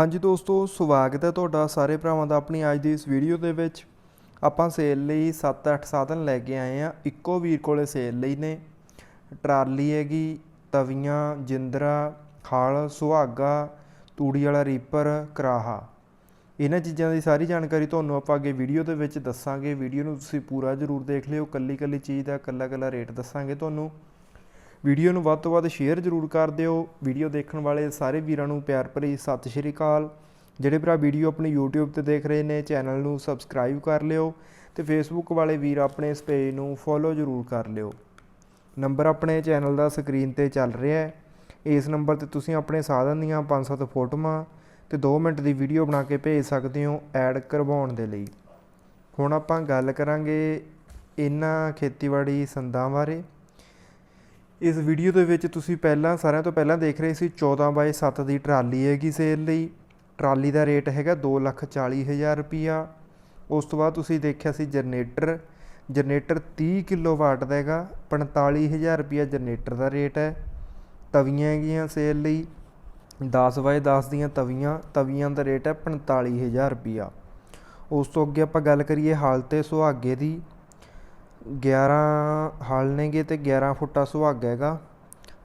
ਹਾਂਜੀ ਦੋਸਤੋ, ਸਵਾਗਤ ਹੈ ਤੁਹਾਡਾ ਸਾਰੇ ਭਰਾਵਾਂ ਦਾ ਆਪਣੀ ਅੱਜ ਦੀ ਇਸ ਵੀਡੀਓ ਦੇ ਵਿੱਚ। ਆਪਾਂ ਸੇਲ ਲਈ 7-8 ਸਾਧਨ ਲੈ ਕੇ ਆਏ ਆ ਇੱਕੋ ਵੀਰ ਕੋਲੇ ਸੇਲ ਲਈ ਨੇ। ਟਰਾਲੀ ਹੈਗੀ, ਤਵੀਆਂ, ਜਿੰਦਰਾ ਹਲ ਸੁਹਾਗਾ, ਤੂੜੀ ਵਾਲਾ ਰੀਪਰ ਕਰਾਹਾ। ਇਹਨਾਂ ਚੀਜ਼ਾਂ ਦੀ ਸਾਰੀ ਜਾਣਕਾਰੀ ਤੁਹਾਨੂੰ ਆਪਾਂ ਅੱਗੇ ਵੀਡੀਓ ਦੇ ਵਿੱਚ ਦੱਸਾਂਗੇ। ਵੀਡੀਓ ਨੂੰ ਤੁਸੀਂ ਪੂਰਾ ਜ਼ਰੂਰ ਦੇਖ ਲਿਓ। ਕੱਲੀ ਕੱਲੀ ਚੀਜ਼ ਦਾ ਕੱਲਾ ਕੱਲਾ ਰੇਟ ਦੱਸਾਂਗੇ ਤੁਹਾਨੂੰ। ਵੀਡੀਓ ਨੂੰ ਵੱਧ ਤੋਂ ਵੱਧ ਸ਼ੇਅਰ ਜ਼ਰੂਰ ਕਰ ਦਿਓ। ਵੀਡੀਓ ਦੇਖਣ ਵਾਲੇ ਸਾਰੇ ਵੀਰਾਂ ਨੂੰ ਪਿਆਰ ਭਰੀ ਸਤਿ ਸ਼੍ਰੀ ਅਕਾਲ। ਜਿਹੜੇ ਭਰਾ ਵੀਡੀਓ ਆਪਣੀ YouTube ਤੇ ਦੇਖ ਰਹੇ ਨੇ, ਚੈਨਲ ਨੂੰ ਸਬਸਕ੍ਰਾਈਬ ਕਰ ਲਿਓ ਤੇ Facebook ਵਾਲੇ ਵੀਰ ਆਪਣੇ ਇਸ ਪੇਜ ਨੂੰ ਫੋਲੋ ਜ਼ਰੂਰ ਕਰ ਲਿਓ। ਨੰਬਰ ਆਪਣੇ ਚੈਨਲ ਦਾ ਸਕਰੀਨ ਤੇ ਚੱਲ ਰਿਹਾ ਹੈ। ਇਸ ਨੰਬਰ ਤੇ ਤੁਸੀਂ ਆਪਣੇ ਸਾਧਨ ਦੀਆਂ 5-7 ਫੋਟੋਆਂ ਤੇ 2 ਮਿੰਟ ਦੀ ਵੀਡੀਓ ਬਣਾ ਕੇ ਭੇਜ ਸਕਦੇ ਹੋ ਐਡ ਕਰਵਾਉਣ ਦੇ ਲਈ। ਹੁਣ ਆਪਾਂ ਗੱਲ ਕਰਾਂਗੇ ਇਹਨਾਂ ਖੇਤੀਬਾੜੀ ਸੰਦਾਂ ਬਾਰੇ। ਇਸ ਵੀਡੀਓ ਦੇ ਵਿੱਚ ਤੁਸੀਂ ਪਹਿਲਾਂ, ਸਾਰਿਆਂ ਤੋਂ ਪਹਿਲਾਂ ਦੇਖ ਰਹੇ ਸੀ 14 ਬਾਈ 7 ਦੀ ਟਰਾਲੀ ਹੈਗੀ ਸੇਲ ਲਈ। ਟਰਾਲੀ ਦਾ ਰੇਟ ਹੈਗਾ 240000 ਰੁਪਿਆ ਉਸ ਤੋਂ ਬਾਅਦ ਤੁਸੀਂ ਦੇਖਿਆ ਸੀ ਜਨਰੇਟਰ ਜਨਰੇਟਰ 30 ਕਿਲੋਵਾਟ ਦਾ ਹੈਗਾ 45000 ਰੁਪਿਆ ਜਨਰੇਟਰ ਦਾ ਰੇਟ ਹੈ। ਤਵੀਆਂ ਹੈਗੀਆਂ ਸੇਲ ਲਈ। 10 ਬਾਏ 10 ਦੀਆਂ ਤਵੀਆਂ ਤਵੀਆਂ ਦਾ ਰੇਟ ਹੈ 45000 ਰੁਪਿਆ ਉਸ ਤੋਂ ਅੱਗੇ ਆਪਾਂ ਗੱਲ ਕਰੀਏ ਹਾਲ ਤੇ ਸੁਹਾਗੇ ਦੀ। 11 ਹਲ ਨੇਗੇ ਅਤੇ ਗਿਆਰਾਂ ਫੁੱਟਾ ਸੁਹਾਗਾ ਹੈਗਾ।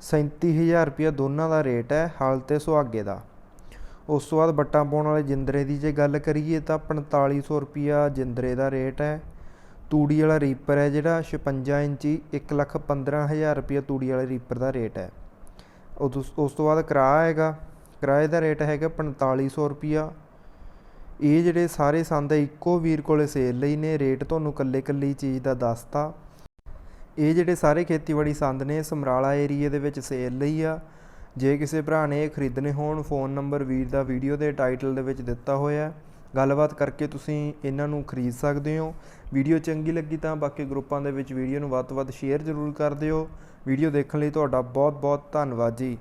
ਸੈਂਤੀ ਹਜ਼ਾਰ ਰੁਪਈਆ ਦੋਨਾਂ ਦਾ ਰੇਟ ਹੈ, ਹਲ ਅਤੇ ਸੁਹਾਗੇ ਦਾ। ਉਸ ਤੋਂ ਬਾਅਦ ਵੱਟਾਂ ਪਾਉਣ ਵਾਲੇ ਜਿੰਦਰੇ ਦੀ ਜੇ ਗੱਲ ਕਰੀਏ ਤਾਂ ਪੰਤਾਲੀ ਸੌ ਰੁਪਈਆ ਜਿੰਦਰੇ ਦਾ ਰੇਟ ਹੈ। ਤੂੜੀ ਵਾਲਾ ਰੀਪਰ ਹੈ ਜਿਹੜਾ 56 ਇੰਚੀ, ਇੱਕ ਲੱਖ ਪੰਦਰਾਂ ਹਜ਼ਾਰ ਰੁਪਈਆ ਤੂੜੀ ਵਾਲੇ ਰੀਪਰ ਦਾ ਰੇਟ ਹੈ। ਉਦੋਂ- ਉਸ ਤੋਂ ਬਾਅਦ ਕਿਰਾਇਆ ਹੈਗਾ, ਕਿਰਾਏ ਦਾ ਰੇਟ ਹੈਗਾ ਪੰਤਾਲੀ ਸੌ ਰੁਪਈਆ ਇਹ ਜਿਹੜੇ ਸਾਰੇ ਸੰਦ ਆ, ਇੱਕੋ ਵੀਰ ਕੋਲੇ ਸੇਲ ਲਈ ਨੇ ਰੇਟ ਤੁਹਾਨੂੰ ਕੱਲੇ ਕੱਲੀ ਚੀਜ਼ ਦਾ ਦੱਸਤਾ। ਇਹ ਜਿਹੜੇ ਸਾਰੇ ਖੇਤੀਬਾੜੀ ਸੰਦ ਨੇ ਸਮਰਾਲਾ ਏਰੀਏ ਦੇ ਵਿੱਚ ਸੇਲ ਲਈ ਆ। ਜੇ ਕਿਸੇ ਭਰਾ ਨੇ ਇਹ ਖਰੀਦਣੇ ਹੋਣ ਫੋਨ ਨੰਬਰ ਵੀਰ ਦਾ ਵੀਡੀਓ ਦੇ ਟਾਈਟਲ ਦੇ ਵਿੱਚ ਦਿੱਤਾ ਹੋਇਆ। ਹੈ। ਗੱਲਬਾਤ ਕਰਕੇ ਤੁਸੀਂ ਇਹਨਾਂ ਨੂੰ ਖਰੀਦ ਸਕਦੇ ਹੋ। ਵੀਡੀਓ ਚੰਗੀ ਲੱਗੀ ਤਾਂ ਬਾਕੀ ਗਰੁੱਪਾਂ ਦੇ ਵਿੱਚ ਵੀਡੀਓ ਨੂੰ ਵੱਧ ਤੋਂ ਵੱਧ ਸ਼ੇਅਰ ਜ਼ਰੂਰ ਕਰ ਦਿਓ। ਵੀਡੀਓ ਦੇਖਣ ਲਈ ਤੁਹਾਡਾ ਬਹੁਤ ਬਹੁਤ ਧੰਨਵਾਦ ਜੀ।